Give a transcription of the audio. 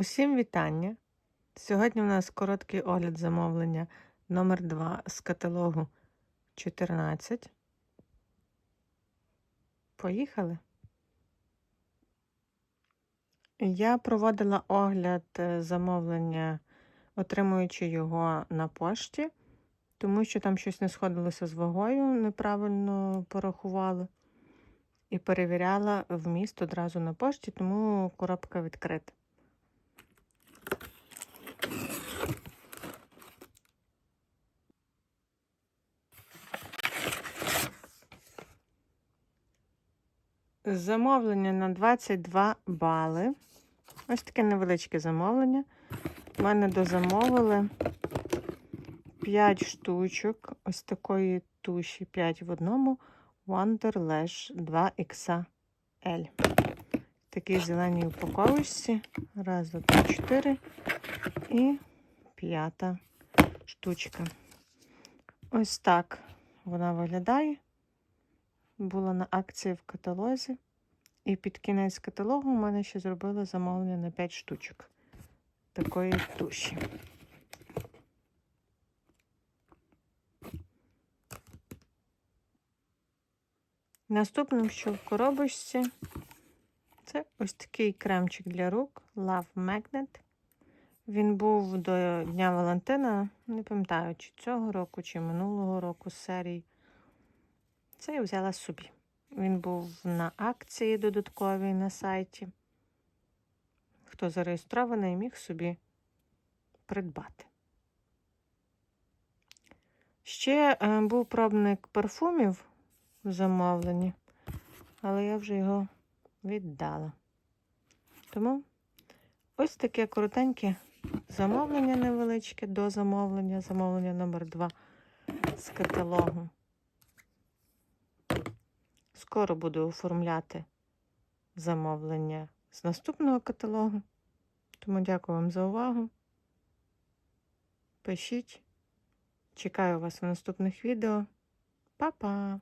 Усім вітання! Сьогодні у нас короткий огляд замовлення номер 2 з каталогу 14. Поїхали. Я проводила огляд е, замовлення, отримуючи його на пошті, тому що там щось не сходилося з вагою, неправильно порахували. І перевіряла вміст одразу на пошті, тому коробка відкрита. Замовлення на 22 бали. Ось таке невеличке замовлення. У мене дозамовили 5 штучок ось такої туші 5 в одному Wonder Lash 2XL. Такій зеленій упаковочці. Раз, два, три, чотири. І п'ята штучка. Ось так вона виглядає. Була на акції в каталозі. І під кінець каталогу у мене ще зробили замовлення на 5 штучок такої туші. Наступним, що в коробочці, це ось такий кремчик для рук Love Magnet. Він був до Дня Валентина, не пам'ятаю, чи цього року, чи минулого року серії. Це я взяла собі. Він був на акції додатковій на сайті. Хто зареєстрований, міг собі придбати. Ще е, був пробник парфумів в замовленні, але я вже його віддала. Тому ось таке коротеньке замовлення невеличке до замовлення, замовлення номер 2 з каталогу. Скоро буду оформляти замовлення з наступного каталогу. Тому дякую вам за увагу. Пишіть. Чекаю вас в наступних відео. Па-па!